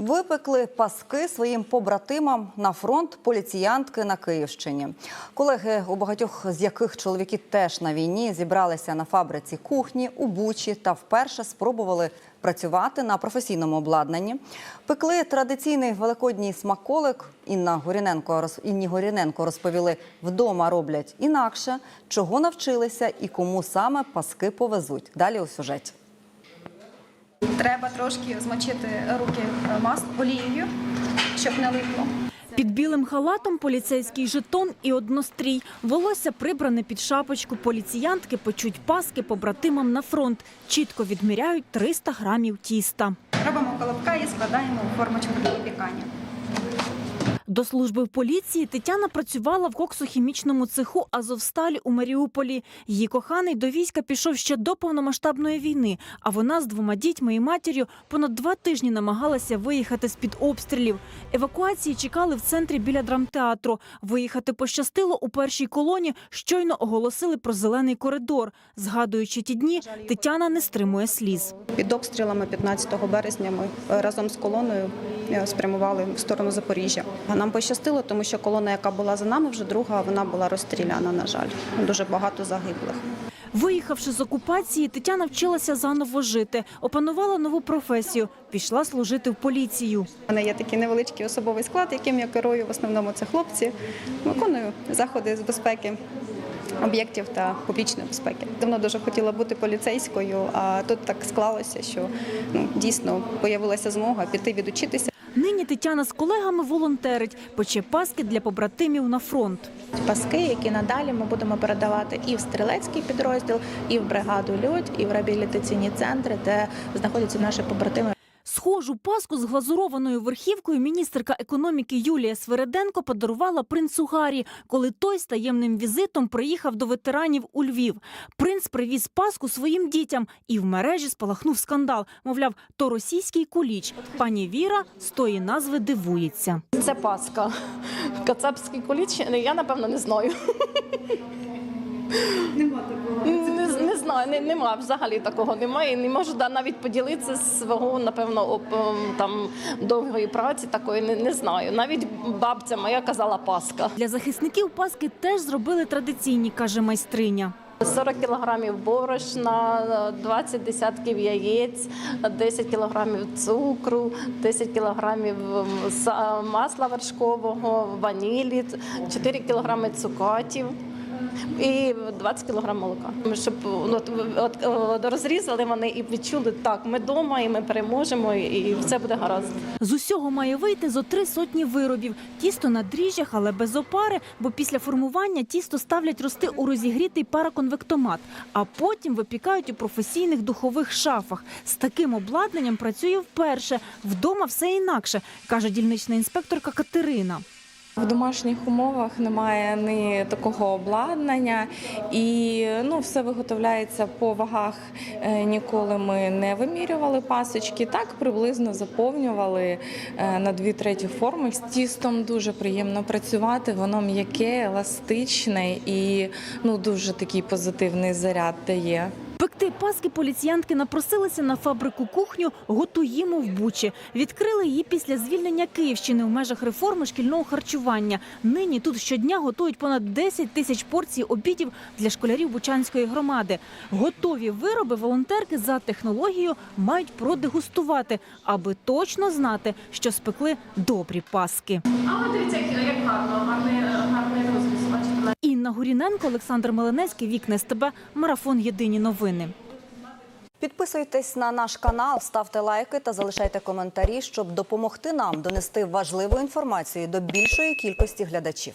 Випекли паски своїм побратимам на фронт поліціянтки на Київщині. Колеги, у багатьох з яких чоловіки теж на війні зібралися на фабриці кухні у Бучі та вперше спробували працювати на професійному обладнанні. Пекли традиційний великодній смаколик. Інна Горіненко Інні Горіненко розповіли, вдома роблять інакше, чого навчилися і кому саме паски повезуть. Далі у сюжеті. Треба трошки змочити руки маслом, мас олією, щоб не липло. Під білим халатом поліцейський жетон і однострій. Волосся прибране під шапочку. Поліціянтки печуть паски побратимам на фронт. Чітко відміряють 300 грамів тіста. Робимо колобка і складаємо у формочку для випікання. До служби в поліції Тетяна працювала в коксохімічному цеху Азовсталь у Маріуполі. Її коханий до війська пішов ще до повномасштабної війни. А вона з двома дітьми і матір'ю понад два тижні намагалася виїхати з під обстрілів. Евакуації чекали в центрі біля драмтеатру. Виїхати пощастило у першій колоні. Щойно оголосили про зелений коридор. Згадуючи ті дні, Тетяна не стримує сліз. Під обстрілами 15 березня ми е, разом з колоною е, спрямували в сторону Запоріжжя. Нам пощастило, тому що колона, яка була за нами, вже друга, вона була розстріляна. На жаль, дуже багато загиблих. Виїхавши з окупації, Тетяна вчилася заново жити, опанувала нову професію, пішла служити в поліцію. У мене є такий невеличкий особовий склад, яким я керую. В основному це хлопці. Виконую заходи з безпеки об'єктів та публічної безпеки. Давно дуже хотіла бути поліцейською, а тут так склалося, що ну, дійсно появилася змога піти відучитися. Нині Тетяна з колегами волонтерить, пече паски для побратимів на фронт. паски, які надалі ми будемо передавати і в стрілецький підрозділ, і в бригаду Людь, і в реабілітаційні центри, де знаходяться наші побратими. Схожу паску з глазурованою верхівкою міністерка економіки Юлія Свереденко подарувала принцу Гаррі, коли той з таємним візитом приїхав до ветеранів у Львів. Принц привіз паску своїм дітям, і в мережі спалахнув скандал. Мовляв, то російський куліч. Пані Віра з тої назви дивується. Це Пасха. Кацапський куліч, я напевно не знаю. Нема такого. Знаю, не, нема взагалі такого немає. Не можу да, навіть поділитися свого, напевно, оп, ем, там довгої праці такої не, не знаю. Навіть бабця моя казала Пасха. Для захисників паски теж зробили традиційні, каже майстриня. 40 кілограмів борошна, 20 десятків яєць, 10 кілограмів цукру, 10 кілограмів ем, масла вершкового, ванілі, 4 кілограми цукатів. І 20 кілограм молока. Щоб ну, от, от, от, розрізали вони і відчули, так, ми вдома, і ми переможемо, і, все буде гаразд. З усього має вийти зо три сотні виробів. Тісто на дріжджах, але без опари, бо після формування тісто ставлять рости у розігрітий параконвектомат, а потім випікають у професійних духових шафах. З таким обладнанням працює вперше. Вдома все інакше, каже дільнична інспекторка Катерина. В домашніх умовах немає ні такого обладнання, і ну, все виготовляється по вагах. Е, Ніколи ми не вимірювали пасочки. Так приблизно заповнювали е, на дві треті форми. З тістом дуже приємно працювати. Воно м'яке, еластичне і ну дуже такий позитивний заряд дає. Пекти паски поліціянтки напросилися на фабрику кухню «Готуїмо в Бучі». Відкрили її після звільнення Київщини в межах реформи шкільного харчування. Нині тут щодня готують понад 10 тисяч порцій обідів для школярів Бучанської громади. Готові вироби волонтерки за технологією мають продегустувати, аби точно знати, що спекли добрі паски. Інна Гуріненко, Олександр Меленецький, Вікне СТБ, Марафон Єдині новини. Підписуйтесь на наш канал, ставте лайки та залишайте коментарі, щоб допомогти нам донести важливу інформацію до більшої кількості глядачів.